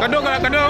ਕੱਢੋ ਗਾਲਾਂ ਕੱਢੋ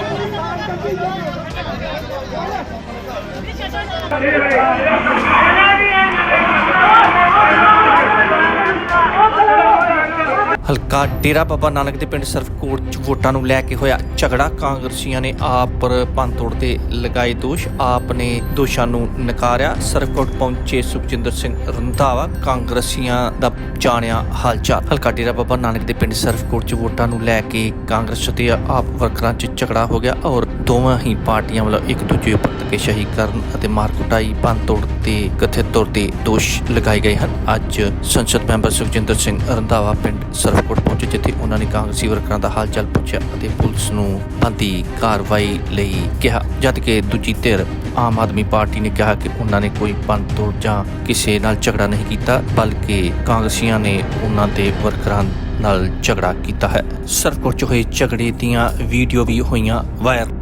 ਹਲਕਾ ਡੇਰਾ ਬਾਬਾ ਨਾਨਕ ਦੇ ਪਿੰਡ ਸਰਫਕੋਟ ਚ ਵੋਟਾਂ ਨੂੰ ਲੈ ਕੇ ਹੋਇਆ ਝਗੜਾ। ਕਾਂਗਰਸੀਆਂ ਨੇ ਆਪ ਪਰ ਪੰਤੋੜ ਤੇ ਲਗਾਏ ਦੋਸ਼। ਆਪ ਨੇ ਦੋਸ਼ਾਂ ਨੂੰ ਨਕਾਰਿਆ। ਸਰਫਕੋਟ ਪਹੁੰਚੇ ਸੁਖਜਿੰਦਰ ਸਿੰਘ ਰੰਧਾਵਾ। ਕਾਂਗਰਸੀਆਂ ਦਾ ਜਾਣਿਆ ਹਾਲਚਾਲ। ਹਲਕਾ ਡੇਰਾ ਬਾਬਾ ਨਾਨਕ ਦੇ ਪਿੰਡ ਸਰਫਕੋਟ ਚ ਵੋਟਾਂ ਨੂੰ ਲੈ ਕੇ ਕਾਂਗਰਸ ਤੇ ਆਪ ਵਰਕਰਾਂ ਚ ਝਗੜਾ ਹੋ ਗਿਆ ਔਰ ਦੋਵਾਂ ਹੀ ਪਾਰਟੀਆਂ ਵੱਲੋਂ ਇੱਕ ਦੂਜੇ ਉੱਪਰ ਧੱਕੇਸ਼ਾਹੀ ਕਰਨ ਅਤੇ ਮਾਰ ਕੁਟਾਈ ਪੰਤੋੜ ਤੇ ਕਥਿਤ ਤੌਰ ਤੇ ਦੋਸ਼ ਲਗਾਏ ਗਏ ਹਨ। ਅੱਜ ਸੰਸਦ ਮੈਂਬਰ ਸੁਖਜਿੰਦਰ ਸਿੰਘ ਰੰਧਾਵਾ ਪਿੰਡ ਸਰਫਕੋਟ ਪਹੁੰਚੇ, ਜਿੱਥੇ ਉਹਨਾਂ ਨੇ ਕਾਂਗਰਸੀ ਵਰਕਰਾਂ ਦਾ ਹਾਲ ਪੁੱਛਿਆ ਅਤੇ ਪੁਲਿਸ ਨੂੰ ਬੰਦੀ ਕਾਰਵਾਈ ਲਈ ਕਿਹਾ, ਜਦ ਕਿ ਦੂਜੀ ਧਿਰ ਆਮ ਆਦਮੀ ਪਾਰਟੀ ਨੇ ਕਿਹਾ ਕਿ ਉਹਨਾਂ ਨੇ ਕੋਈ ਪੰਤੋੜ ਜਾਂ ਕਿਸੇ ਨਾਲ ਝਗੜਾ ਨਹੀਂ ਕੀਤਾ, ਬਲਕਿ ਕਾਂਗਰਸੀਆਂ ਨੇ ਉਹਨਾਂ ਦੇ ਵਰਕਰਾਂ ਨਾਲ ਝਗੜਾ ਕੀਤਾ ਹੈ। ਸਰਫਕੋਟ 'ਚ ਹੋਏ ਝਗੜੇ ਦੀਆਂ ਵੀਡੀਓ ਵੀ ਹੋਈਆਂ ਵਾਇਰਲ।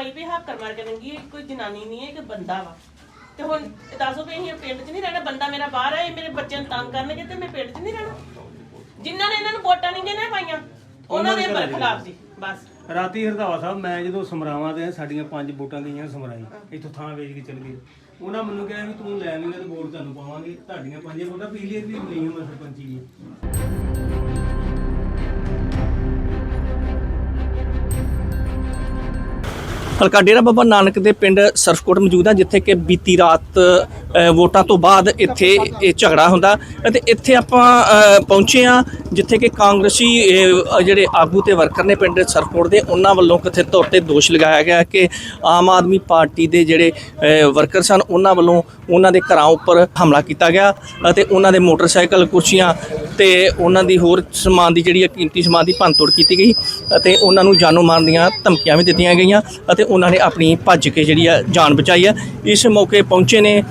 ਪਾਈ ਵੀ ਹੱਕਰ ਮਾਰ ਕੇ ਇਹ ਕੋਈ ਜਨਾਨੀ ਨਹੀਂ ਹੈ ਇੱਕ ਬੰਦਾ ਵਾ। ਤੇ ਹੁਣ ਦੱਸੋ ਵੀ ਅਸੀਂ ਪਿੰਡ 'ਚ ਨਹੀਂ ਰਹਿਣਾ ਬੰਦਾ ਮੇਰਾ ਬਾਹਰ ਹੈ ਇਹ ਮੇਰੇ ਬੱਚਿਆਂ ਨੂੰ ਤੰਗ ਕਰਨਗੇ ਤੇ ਮੈਂ ਪਿੰਡ 'ਚ ਨਹੀਂ ਰਹਿਣਾ। ਜਿਨ੍ਹਾਂ ਨੇ ਇਹਨਾਂ ਨੂੰ ਵੋਟਾਂ ਨਹੀਂ ਦੇਣਾ ਪਾਈਆਂ ਉਹਨਾਂ ਦੇ ਖਿਲਾਫ ਸੀ ਬਸ। ਰਾਤੀ ਹਰਦਾਵਾ ਸਾਹਿਬ ਮੈਂ ਜਦੋਂ ਸਮਰਾਵਾਂ ਤੇ ਸਾਡੀਆਂ ਪੰਜ ਵੋਟਾਂ ਗਈਆਂ ਸਮਰਾਈ ਇੱਥੋਂ ਥਾਂ ਵੇਚ ਕੇ ਚਲ ਗਏ। ਉਹਨਾਂ ਮੈਨੂੰ ਕਿਹਾ ਵੀ ਤੂੰ ਲੈ ਆਵੇਂਗਾ ਤੇ ਵੋਟ ਤੁਹਾਨੂੰ ਪਾਵਾਂਗੇ ਤੁਹਾਡੀਆਂ ਪੰਜੇ ਵੋਟਾਂ ਪਿਛਲੀ ਵਾਰ ਵੀ ਲਈਆਂ ਮੈਂ ਸਰਪੰਚੀ ਦੀਆਂ। ਹਲਕਾ ਡੇਰਾ ਬਾਬਾ ਨਾਨਕ ਦੇ ਪਿੰਡ ਸਰਫਕੋਟ ਮੌਜੂਦ ਆ, ਜਿੱਥੇ ਕਿ ਬੀਤੀ ਰਾਤ ਵੋਟਾਂ ਤੋਂ ਬਾਅਦ ਇੱਥੇ ਇਹ ਝਗੜਾ ਹੁੰਦਾ। ਅਤੇ ਇੱਥੇ ਆਪਾਂ ਪਹੁੰਚੇ ਆ ਜਿੱਥੇ ਕਿ ਕਾਂਗਰਸੀ ਜਿਹੜੇ ਆਗੂ ਤੇ ਵਰਕਰ ਨੇ ਪਿੰਡ ਸਰਪੋੜ ਦੇ, ਉਹਨਾਂ ਵੱਲੋਂ ਕਥਿਤ ਤੌਰ ਤੇ ਦੋਸ਼ ਲਗਾਇਆ ਗਿਆ ਕਿ ਆਮ ਆਦਮੀ ਪਾਰਟੀ ਦੇ ਜਿਹੜੇ ਵਰਕਰ ਸਨ, ਉਹਨਾਂ ਵੱਲੋਂ ਉਹਨਾਂ ਦੇ ਘਰਾਂ ਉੱਪਰ ਹਮਲਾ ਕੀਤਾ ਗਿਆ ਅਤੇ ਉਹਨਾਂ ਦੇ ਮੋਟਰਸਾਈਕਲ, ਕੁਰਸੀਆਂ ਤੇ ਉਹਨਾਂ ਦੀ ਹੋਰ ਸਮਾਨ ਦੀ ਜਿਹੜੀ ਹੈ ਕੀਮਤੀ ਸਮਾਨ ਦੀ ਭੰਨਤੋੜ ਕੀਤੀ ਗਈ ਅਤੇ ਉਹਨਾਂ ਨੂੰ ਜਾਨੋਂ ਮਾਰਨ ਦੀਆਂ ਧਮਕੀਆਂ ਵੀ ਦਿੱਤੀਆਂ ਗਈਆਂ ਅਤੇ ਉਹਨਾਂ ਨੇ ਆਪਣੀ ਭੱਜ ਕੇ ਜਿਹੜੀ ਆ ਜਾਨ ਬਚਾਈ ਹੈ ਇਸ ਮੌਕੇ ਪਹੁੰਚੇ ਨੇ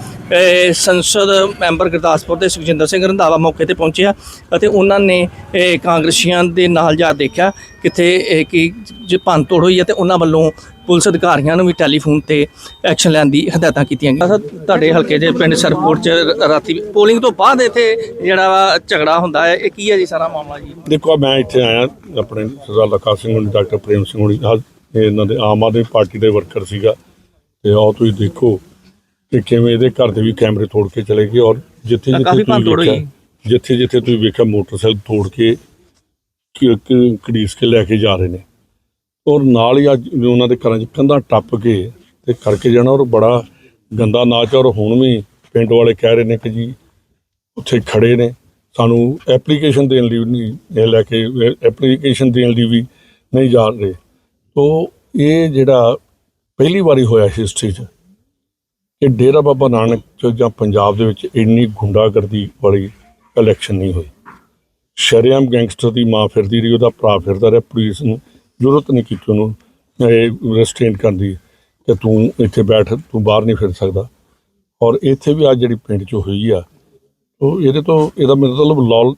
ਸੰਸਦ ਮੈਂਬਰ ਗੁਰਦਾਸਪੁਰ ਦੇ ਸੁਖਜਿੰਦਰ ਸਿੰਘ ਰੰਧਾਵਾ ਮੌਕੇ ਤੇ ਪਹੁੰਚਿਆ ਅਤੇ ਉਹਨਾਂ ਨੇ ਅ, ਕਾਂਗਰਸੀਆਂ ਦੇ ਨਾਲ ਜਾ ਦੇਖਿਆ ਕਿੱਥੇ ਅ, ਕਿ ਜੇ ਭੰਨਤੋੜ ਹੋਈ ਹੈ ਤੇ ਉਹਨਾਂ ਵੱਲੋਂ ਪੁਲਿਸ ਅਧਿਕਾਰੀਆਂ ਨੂੰ ਵੀ ਟੈਲੀਫੋਨ ਤੇ ਐਕਸ਼ਨ ਲੈਣ ਦੀ ਹਦਾਇਤਾਂ ਕੀਤੀਆਂ ਗਈਆਂ। ਤੁਹਾਡੇ ਹਲਕੇ ਦੇ ਪਿੰਡ ਸਰਪੋਰਟ ਚ ਰਾਤੀ ਪੋਲਿੰਗ ਤੋਂ ਬਾਅਦ ਇੱਥੇ ਜਿਹੜਾ ਝਗੜਾ ਹੁੰਦਾ ਹੈ ਇਹ ਕੀ ਹੈ ਜੀ ਸਾਰਾ ਮਾਮਲਾ ਜੀ? ਦੇਖੋ ਮੈਂ ਇੱਥੇ ਆਇਆ ਆਪਣੇ ਸਰਦਾਰ ਲਖਾ ਸਿੰਘ ਹੁਣੀ ਡਾਕਟਰ ਪ੍ਰੇਮ ਸਿੰਘ ਹੁਣੀ ਇਹ ਇਹਨਾਂ ਦੇ ਆਮ ਆਦਮੀ ਪਾਰਟੀ ਦੇ ਵਰਕਰ ਸੀਗਾ। ਤੇ ਆਓ ਤੁਸੀਂ ਦੇਖੋ ਕਿ ਕਿਵੇਂ ਇਹਦੇ ਘਰ ਦੇ ਵੀ ਕੈਮਰੇ ਤੋੜ ਕੇ ਚਲੇ ਗਏ ਔਰ ਜਿੱਥੇ ਜਿੱਥੇ ਕਾਫੀ ਤੁਸੀਂ ਹੋਈ। ਜਿੱਥੇ ਜਿੱਥੇ ਤੁਸੀਂ ਵੇਖਿਆ ਮੋਟਰਸਾਈਕਲ ਤੋੜ ਕੇ ਕਿ- ਘੜੀਸ ਕੇ ਲੈ ਕੇ ਜਾ ਰਹੇ ਨੇ। ਔਰ ਨਾਲ ਹੀ ਅੱਜ ਉਹਨਾਂ ਦੇ ਘਰਾਂ 'ਚ ਕੰਧਾਂ ਟੱਪ ਕੇ ਤੇ ਕਰਕੇ ਜਾਣਾ, ਔਰ ਬੜਾ ਗੰਦਾ ਨਾਚ ਔਰ ਹੁਣ ਵੀ ਪਿੰਡ ਵਾਲੇ ਕਹਿ ਰਹੇ ਨੇ ਕਿ ਜੀ ਉੱਥੇ ਖੜੇ ਨੇ। ਸਾਨੂੰ ਐਪਲੀਕੇਸ਼ਨ ਦੇਣ ਲਈ ਵੀ ਨਹੀਂ ਲੈ ਕੇ, ਐਪਲੀਕੇਸ਼ਨ ਦੇਣ ਲਈ ਵੀ ਨਹੀਂ ਜਾ ਰਹੇ। ਤੋ ਇਹ ਜਿਹੜਾ ਪਹਿਲੀ ਵਾਰੀ ਹੋਇਆ ਹਿਸਟਰੀ 'ਚ ਕਿ ਡੇਰਾ ਬਾਬਾ ਨਾਨਕ 'ਚ ਜਾਂ ਪੰਜਾਬ ਦੇ ਵਿੱਚ ਇੰਨੀ ਗੁੰਡਾਗਰਦੀ ਵਾਲੀ ਇਲੈਕਸ਼ਨ ਨਹੀਂ ਹੋਈ। ਸ਼ਰੇਆਮ ਗੈਂਗਸਟਰ ਦੀ ਮਾਂ ਫਿਰਦੀ ਰਹੀ ਉਹਦਾ ਭਰਾ ਫਿਰਦਾ ਰਿਹਾ ਪੁਲਿਸ ਨੂੰ ਜ਼ਰੂਰਤ ਨਹੀਂ ਕੀਤੀ ਉਹਨੂੰ ਇਹ ਰੈਸਟ੍ਰੇਨ ਕਰਨ ਦੀ ਕਿ ਤੂੰ ਇੱਥੇ ਬੈਠ ਤੂੰ ਬਾਹਰ ਨਹੀਂ ਫਿਰ ਸਕਦਾ। ਔਰ ਇੱਥੇ ਵੀ ਅੱਜ ਜਿਹੜੀ ਪਿੰਡ 'ਚ ਹੋਈ ਆ ਉਹ ਇਹਦੇ ਤੋਂ ਇਹਦਾ ਮਤਲਬ ਲਾਅ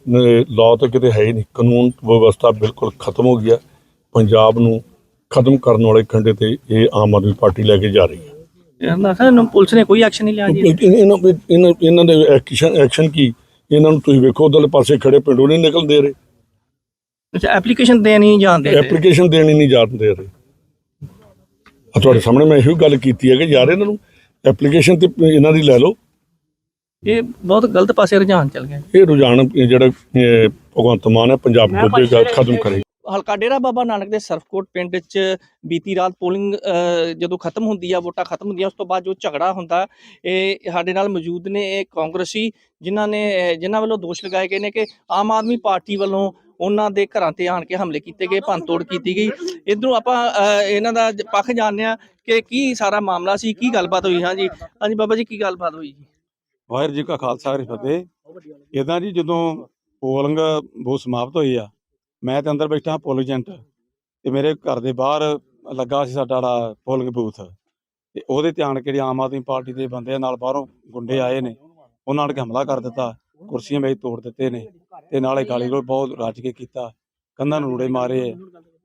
ਲਾਅ ਤਾਂ ਕਿਤੇ ਹੈ ਹੀ ਨਹੀਂ। ਕਾਨੂੰਨ ਵਿਵਸਥਾ ਬਿਲਕੁਲ ਖਤਮ ਹੋ ਗਿਆ ਪੰਜਾਬ ਨੂੰ ਖਤਮ ਕਰਨ ਵਾਲੇ ਖੰਡੇ ਤੇ ਇਹ ਆਮ ਆਦਮੀ ਪਾਰਟੀ ਲੈ ਕੇ ਜਾ ਰਹੀ ਹੈ। ਇਹਨਾਂ ਪੁਲਿਸ ਨੇ ਕੋਈ ਐਕਸ਼ਨ ਨਹੀਂ ਲਿਆ ਜੀ। ਇਹ- ਇਹਨਾਂ ਇਹਨਾਂ ਇਹਨਾਂ ਦੇ ਐਕਸ਼ਨ ਐਕਸ਼ਨ ਕੀ? ਇਹਨਾਂ ਨੂੰ ਤੁਸੀਂ ਵੇਖੋ ਉਧਰਲੇ ਪਾਸੇ ਖੜੇ ਪਿੰਡੋਂ ਨਹੀਂ ਨਿਕਲ ਦੇ ਰਹੇ ਅੱਛਾ ਐਪਲੀਕੇਸ਼ਨ ਦੇਣ ਨਹੀਂ ਜਾਂਦੇ ਐਪਲੀਕੇਸ਼ਨ ਦੇਣੀ ਨਹੀਂ ਜਾਣ ਦੇ ਰਹੇ ਆ ਤੁਹਾਡੇ ਸਾਹਮਣੇ ਮੈਂ ਇਹੋ ਗੱਲ ਕੀਤੀ ਹੈ ਕਿ ਯਾਰ ਇਹਨਾਂ ਨੂੰ ਐਪਲੀਕੇਸ਼ਨ ਤੇ ਇਹਨਾਂ ਦੀ ਲੈ ਲਓ। ਇਹ ਬਹੁਤ ਗਲਤ ਪਾਸੇ ਰੁਝਾਨ ਚੱਲ ਗਿਆ। ਇਹ ਰੁਝਾਨ ਜਿਹੜਾ ਭਗਵੰਤ ਮਾਨ ਹੈ ਪੰਜਾਬ ਨੂੰ ਦੇ ਖਤਮ ਕਰੇ। ਹਲਕਾ ਡੇਰਾ ਬਾਬਾ ਨਾਨਕ ਦੇ ਸਰਫਕੋਟ ਪਿੰਡ 'ਚ ਬੀਤੀ ਰਾਤ ਪੋਲਿੰਗ ਜਦੋਂ ਖਤਮ ਹੁੰਦੀ ਆ ਵੋਟਾਂ ਖਤਮ ਹੁੰਦੀਆਂ ਉਸ ਤੋਂ ਬਾਅਦ ਜੋ ਝਗੜਾ ਹੁੰਦਾ ਇਹ ਸਾਡੇ ਨਾਲ ਮੌਜੂਦ ਨੇ ਇਹ ਕਾਂਗਰਸੀ ਜਿਨ੍ਹਾਂ ਨੇ ਅ, ਜਿਨ੍ਹਾਂ ਵੱਲੋਂ ਦੋਸ਼ ਲਗਾਏ ਗਏ ਨੇ ਕਿ ਆਮ ਆਦਮੀ ਪਾਰਟੀ ਵੱਲੋਂ ਉਹਨਾਂ ਦੇ ਘਰਾਂ ਤੇ ਆਣ ਕੇ ਹਮਲੇ ਕੀਤੇ ਗਏ ਭੰਨਤੋੜ ਕੀਤੀ ਗਈ। ਇਧਰੋਂ ਆਪਾਂ ਇਹਨਾਂ ਦਾ ਪੱਖ ਜਾਣਦੇ ਆ ਕਿ ਕੀ ਸਾਰਾ ਮਾਮਲਾ ਸੀ ਕੀ ਗੱਲਬਾਤ ਹੋਈ? ਹਾਂਜੀ ਹਾਂਜੀ ਬਾਬਾ ਜੀ ਕੀ ਗੱਲਬਾਤ ਹੋਈ ਜੀ? ਵਾਹਿਗੁਰੂ ਜੀ ਕਾ ਖਾਲਸਾ ਵਾਹਿਗੁਰੂ ਫਤਿਹ। ਇਦਾਂ ਜੀ ਜਦੋਂ ਪੋਲਿੰਗ ਬਹੁਤ ਸਮਾਪਤ ਹੋਈ ਆ ਮੈਂ ਤੇ ਅੰਦਰ ਬੈਠਾ ਪੋਲਿੰਗ ਏਜੰਟ ਤੇ ਮੇਰੇ ਘਰ ਦੇ ਬਾਹਰ ਲੱਗਾ ਸੀ ਸਾਡਾ ਜਿਹੜਾ ਪੋਲਿੰਗ ਬੂਥ ਤੇ ਉਹਦੇ ਤੇ ਆਣ ਕੇ ਜਿਹੜੇ ਆਮ ਆਦਮੀ ਪਾਰਟੀ ਦੇ ਬੰਦੇ ਨਾਲ ਬਾਹਰੋਂ ਗੁੰਡੇ ਆਏ ਨੇ। ਉਹਨਾਂ ਨੇ ਹਮਲਾ ਕਰ ਦਿੱਤਾ, ਕੁਰਸੀਆਂ ਮੇਜ਼ ਤੋੜ ਦਿੱਤੇ ਨੇ ਤੇ ਨਾਲੇ ਗਾਲੀ ਗਲੋਚ ਬਹੁਤ ਰੱਜ ਕੇ ਕੀਤਾ ਕੰਧਾਂ ਨੂੰ ਰੂੜੇ ਮਾਰੇ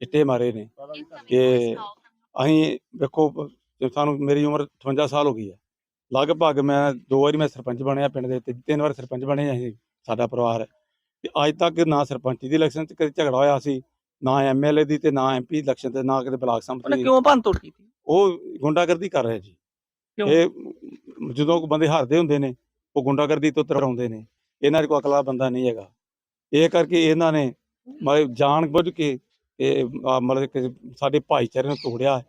ਇੱਟੇ ਮਾਰੇ ਨੇ ਕਿ ਅਸੀਂ ਵੇਖੋ, ਸਾਨੂੰ ਮੇਰੀ ਉਮਰ 58 ਸਾਲ ਹੋ ਗਈ ਹੈ। ਲਗਭਗ ਮੈਂ ਦੋ ਵਾਰੀ ਮੈਂ ਸਰਪੰਚ ਬਣਿਆ ਪਿੰਡ ਦੇ ਤੇ ਤਿੰਨ ਵਾਰ ਸਰਪੰਚ ਬਣੇ ਅਸੀਂ, ਸਾਡਾ ਪਰਿਵਾਰ। ਤੇ ਅੱਜ ਤੱਕ ਨਾ ਸਰਪੰਚੀ ਦੀ ਇਲੈਕਸ਼ਨ 'ਚ ਕਦੇ ਝਗੜਾ ਹੋਇਆ ਸੀ ਨਾ ਐਮਐਲਏ ਦੀ ਤੇ ਨਾ ਐਮਪੀ ਇਲੈਕਸ਼ਨ ਤੇ ਨਾ ਕਿਤੇ ਬਲਾਕ ਸੰਮਤੀ ਉਹਨੇ ਦੀ। ਕਿਉਂ ਭੰਨ ਤੋੜ ਕੀਤੀ? ਉਹ ਗੁੰਡਾਗਰਦੀ ਕਰ ਰਿਹਾ ਜੀ। ਕਿਉਂ? ਇਹ ਜਦੋਂ ਕੋਈ ਬੰਦੇ ਹਾਰਦੇ ਹੁੰਦੇ ਨੇ ਉਹ ਗੁੰਡਾਗਰਦੀ ਤੋਂ ਤਰਾਉਂਦੇ ਨੇ। ਇਹਨਾਂ 'ਚ ਕੋਈ ਅਕਲਾ ਬੰਦਾ ਨਹੀਂ ਹੈਗਾ। ਇਹ ਕਰਕੇ ਇਹਨਾਂ ਨੇ ਮਤਲਬ ਜਾਣ ਬੁੱਝ ਕੇ ਇਹ ਆ, ਮਤਲਬ ਕਿ ਸਾਡੇ ਭਾਈਚਾਰੇ ਨੂੰ ਤੋੜਿਆ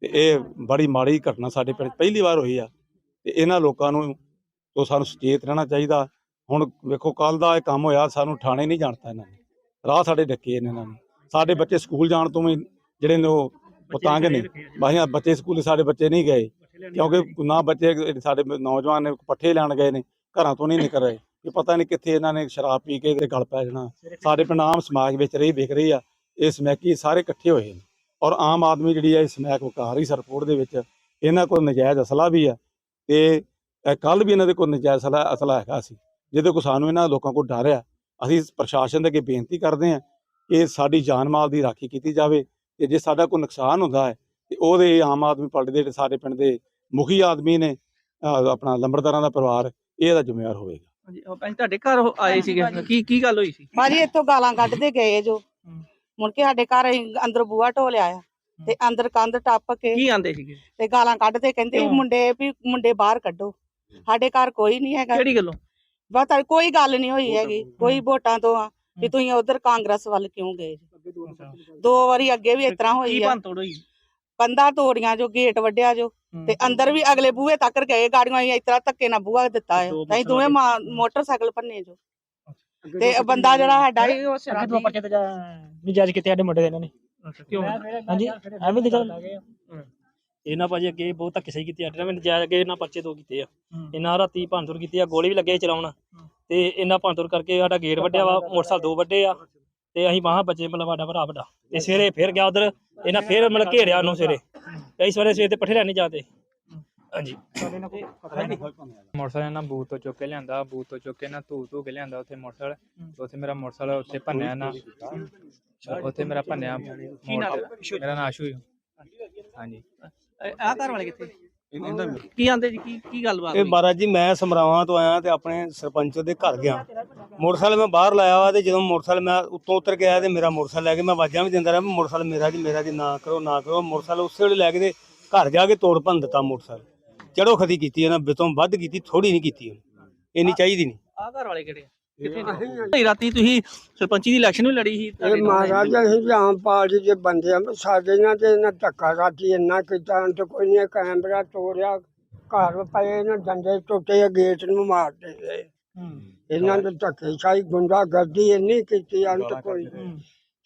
ਤੇ ਇਹ ਬੜੀ ਮਾੜੀ ਘਟਨਾ ਸਾਡੇ ਪਿੰਡ 'ਚ ਪਹਿਲੀ ਵਾਰ ਹੋਈ ਆ। ਤੇ ਇਹਨਾਂ ਲੋਕਾਂ ਨੂੰ ਤੋਂ ਸਾਨੂੰ ਸੁਚੇਤ ਰਹਿਣਾ ਚਾਹੀਦਾ। ਹੁਣ ਵੇਖੋ ਕੱਲ ਦਾ ਇਹ ਕੰਮ ਹੋਇਆ ਸਾਨੂੰ ਥਾਣੇ ਨਹੀਂ ਜਾਣਤਾ ਇਹਨਾਂ ਨੇ। ਰਾਹ ਸਾਡੇ ਡੱਕੇ ਇਹਨਾਂ ਨੇ। ਸਾਡੇ ਬੱਚੇ ਸਕੂਲ ਜਾਣ ਤੋਂ ਵੀ ਜਿਹੜੇ ਨੇ ਉਹ ਉਹ ਤੰਗ ਨੇ। ਬਾਹੀਆਂ ਬੱਚੇ ਸਕੂਲ ਸਾਡੇ ਬੱਚੇ ਨਹੀਂ ਗਏ। ਕਿਉਂਕਿ ਨਾ ਬੱਚੇ ਸਾਡੇ ਨੌਜਵਾਨ ਨੇ ਪੱਠੇ ਲੈਣ ਗਏ ਨੇ ਘਰਾਂ ਤੋਂ ਨਹੀਂ ਨਿਕਲ ਰਹੇ। ਇਹ ਪਤਾ ਨਹੀਂ ਕਿੱਥੇ ਇਹਨਾਂ ਨੇ ਸ਼ਰਾਬ ਪੀ ਕੇ ਤੇ ਗਲ ਪੈ ਜਾਣਾ। ਸਾਡੇ ਪਿੰਡ ਆਮ ਸਮਾਜ ਵਿੱਚ ਰਹੀ ਵਿਕ ਰਹੀ ਆ। ਇਹ ਸਮੈਕੀ ਸਾਰੇ ਇਕੱਠੇ ਹੋਏ ਨੇ। ਔਰ ਆਮ ਆਦਮੀ ਜਿਹੜੀ ਆ ਇਹ ਸਮੈਕ ਵਕਾ ਰਹੀ ਸਰਪੋਰਟ ਦੇ ਵਿੱਚ। ਇਹਨਾਂ ਕੋਲ ਨਜਾਇਜ਼ ਅਸਲਾ ਵੀ ਆ। ਤੇ ਕੱਲ ਵੀ ਇਹਨਾਂ ਦੇ ਕੋਲ ਨਜਾਇਜ਼ ਅਸਲਾ ਅਸਲਾ ਹੈਗਾ ਸੀ। ਜਿਹਦੇ ਕੋ ਸਾਨੂੰ ਇਹਨਾਂ ਲੋਕਾਂ ਕੋਲ ਡਰ ਆ ਅਸੀਂ ਪ੍ਰਸ਼ਾਸਨ ਦੇ ਅੱਗੇ ਬੇਨਤੀ ਕਰਦੇ ਹਾਂ ਕਿ ਸਾਡੀ ਜਾਨ ਮਾਲ ਦੀ ਰਾਖੀ ਕੀਤੀ ਜਾਵੇ ਤੇ ਜੇ ਸਾਡਾ ਕੋਈ ਨੁਕਸਾਨ ਹੁੰਦਾ ਹੈ ਤੇ ਉਹਦੇ ਆਮ ਆਦਮੀ ਪਾਰਟੀ ਦੇ ਸਾਡੇ ਪਿੰਡ ਦੇ ਮੁਖੀ ਆਦਮੀ ਨੇ ਆਪਣਾ ਲੰਬੜਦਾਰਾਂ ਦਾ ਪਰਿਵਾਰ ਇਹ ਇਹਦਾ ਜ਼ਿੰਮੇਵਾਰ ਹੋਵੇਗਾ। ਹਾਂਜੀ ਉਹ ਭਾਈ ਤੁਹਾਡੇ ਘਰ ਆਏ ਸੀਗੇ ਕੀ ਕੀ ਗੱਲ ਹੋਈ ਸੀ? ਭਾਜੀ ਇੱਥੋਂ ਗਾਲਾਂ ਕੱਢਦੇ ਗਏ ਜੋ। ਮੁੜ ਕੇ ਸਾਡੇ ਘਰ ਅੰਦਰ ਬੂਹਾ ਢੋਲਿਆ ਆ ਤੇ ਅੰਦਰ ਕੰਧ ਟੱਪ ਕੇ ਕੀ ਆਂਦੇ ਸੀਗੇ? ਤੇ ਗਾਲਾਂ ਕੱਢਦੇ ਕਹਿੰਦੇ? ਮੁੰਡੇ ਵੀ ਮੁੰਡੇ ਬਾਹਰ ਕੱਢੋ। ਸਾਡੇ ਘਰ ਕੋਈ ਨਹੀਂ ਹੈਗਾ। ਕਿਹੜੀ ਗੱਲੋਂ? ਬਸ ਤਾਂ ਕੋਈ ਗੱਲ ਨਹੀਂ ਹੋਈ ਹੈਗੀ ਕੋਈ ਵੋਟਾਂ ਤੋਂ ਆ ਵੀ ਤੁਸੀਂ ਉਧਰ ਕਾਂਗਰਸ ਵੱਲ ਕਿਉਂ ਗਏ ਦੋ ਵਾਰੀ ਅੱਗੇ ਵੀ ਇਸ ਤਰ੍ਹਾਂ ਹੋਈ ਆ। ਕੰਧਾਂ ਤੋੜੀਆਂ ਜੋ ਗੇਟ ਵੱਢਿਆ ਜੋ ਤੇ ਅੰਦਰ ਵੀ ਅਗਲੇ ਬੂਹੇ ਤੱਕ ਗਏ ਗਾੜੀਆਂ ਇਸ ਤਰ੍ਹਾਂ ਧੱਕੇ ਨਾਲ ਬੂਹਾ ਦਿੱਤਾ ਹੈ ਦੋ ਅਸੀਂ ਦੋਵੇਂ ਮਾਂ- ਮੋਟਰਸਾਈਕਲ ਭੰਨੇ ਜੋ। ਤੇ ਬੰਦਾ ਜਿਹੜਾ ਸਾਡਾ ਸੀ ਉਹ ਸ਼ਰਾਬੀ। ਪਰਚੇ ਤੇ ਨਹੀਂ ਜੱਜ ਕੀਤੇ ਸਾਡੇ ਮੁੰਡੇ ਦੇ ਇਹਨਾਂ ਨੇ। ਕਿਉਂ? ਹਾਂਜੀ? ਐਵੇਂ ਦੀ ਗੱਲ ਇਹਨਾਂ ਭਾਜੀ ਅੱਗੇ ਬਹੁਤ ਧੱਕੇ ਸਹੀ ਕੀਤੀ ਸਾਡੇ ਨਾਲ ਨਜਾਇਜ਼ ਅੱਗੇ ਇਹਨਾਂ ਪਰਚੇ ਦੋ ਕੀਤੇ ਆ। ਇਹਨਾਂ ਰਾਤੀ ਭੰਨਤੋੜ ਕੀਤੀ ਆ ਗੋਲੀ ਵੀ ਲੱਗੇ ਚਲਾਉਣ। ਤੇ ਇਹਨਾਂ ਭੰਨਤੋੜ ਕਰਕੇ ਸਾਡਾ ਗੇਟ ਵੱਡਿਆ ਵਾ ਮੋਟਰਸਾਈਕਲ ਦੋ ਵੱਡੇ ਆ। ਤੇ ਅਸੀਂ ਬਾਹਾਂ ਬੱਚੇ ਮਤਲਬ ਸਾਡਾ ਭਰਾ ਵੱਡਾ। ਤੇ ਸਵੇਰੇ ਫਿਰ ਗਿਆ ਉਧਰ ਇਹਨਾਂ ਫਿਰ ਮਤਲਬ ਘੇਰਿਆ ਉਹਨੂੰ ਸਵੇਰੇ। ਤੇ ਇਸ ਸਵੇਰੇ ਸਵੇਰ ਤੇ ਪੱਠੇ ਲੈਣ ਨਹੀਂ ਜਾਂਦੇ ਹਾਂਜੀ। ਮੋਟਰਸਾਈਕਲ ਨਾ ਬੂਥ ਤੋਂ ਚੁੱਕ ਕੇ ਲਿਆਂਦਾ ਬੂਥ ਤੋਂ ਚੁੱਕ ਕੇ ਨਾ ਧੂ ਧੂ ਕੇ ਲਿਆਂਦਾ ਉੱਥੇ ਮੋਟਰਸਾਈਕਲ। ਉੱਥੇ ਮੇਰਾ ਮੋਟਰਸਾਈਕਲ ਉੱਥੇ ਭੰਨਿਆ ਨਾ ਉੱਥੇ ਮੇਰਾ ਭੰਨਿਆ ਮੇਰਾ ਨਾਂ ਆਸ਼ੂ ਹਾਂਜੀ। ਆਹ ਘਰ ਵਾਲੇ ਕਿੱਥੇ? ਕੀ ਆਂਦੇ ਜੀ? ਕੀ ਕੀ ਗੱਲਬਾਤ ਇਹ ਹੋਈ? ਮਹਾਰਾਜ ਜੀ ਮੈਂ ਸਮਰਾਵਾਂ ਤੋਂ ਆਇਆ ਤੇ ਆਪਣੇ ਸਰਪੰਚ ਦੇ ਘਰ ਗਿਆ। ਮੋਟਰਸਾਈਕਲ ਮੈਂ ਬਾਹਰ ਲਾਇਆ ਵਾ ਤੇ ਜਦੋਂ ਮੋਟਰਸਾਈਕਲ ਮੈਂ ਉੱਤੋਂ ਉਤਰ ਕੇ ਆਇਆ ਤੇ ਮੇਰਾ ਮੋਟਰਸਾਈਕਲ ਲੈ ਕੇ ਮੈਂ ਆਵਾਜ਼ਾਂ ਵੀ ਦਿੰਦਾ ਰਿਹਾ ਵੀ ਮੋਟਰਸਾਈਕਲ ਮੇਰਾ ਜੀ ਮੇਰਾ ਜੀ ਨਾ ਕਰੋ ਨਾ ਕਰੋ। ਮੋਟਰਸਾਈਕਲ ਉਸੇ ਵੇਲੇ ਲੈ ਕੇ ਤੇ ਘਰ ਜਾ ਕੇ ਤੋੜ ਭੰਨ ਦਿੱਤਾ ਮੋਟਰਸਾਈਕਲ। ਚੜੋ ਖਤੀ ਕੀਤੀ ਇਹਨਾਂ ਬਿਤੋਂ ਵੱਧ ਕੀਤੀ ਥੋੜੀ ਨਹੀਂ ਕੀਤੀ ਉਹਨੇ। ਇੰਨੀ ਚਾਹੀਦੀ ਨਹੀਂ। ਆਹ ਘਰ ਵਾਲੇ ਕਿਹੜੇ ਆ? ਨੇ? ਰਾਤੀ ਤੁਸੀਂ ਸਰਪੰਚੀ ਦੀ ਇਲੈਕਸ਼ਨ ਵੀ ਲੜੀ ਸੀ ਇਹ। ਮਹਾਰਾਜ ਅਸੀਂ ਵੀ ਆਮ ਪਾਰਟੀ ਦੇ ਬੰਦੇ ਆ। ਸਾਡੇ ਨਾਲ ਤੇ ਇਹਨਾਂ ਧੱਕਾ ਰਾਤੀ ਇੰਨਾ ਕੀਤਾ ਹੁਣ ਤੇ ਕੋਈ ਨਹੀਂ ਕੈਮਰਾ ਤੋੜਿਆ ਘਰ ਪਏ ਇਹਨਾਂ ਡੰਡੇ ਟੁੱਟੇ ਗੇਟ ਨੂੰ ਮਾਰਦੇ ਗਏ ਇਹਨਾਂ ਦੇ ਧੱਕੇ ਸ਼ਾਹੀ ਗੁੰਡਾ ਗਰਦੀ ਇੰਨੀ ਕੀਤੀ ਅੰਤ ਕੋਈ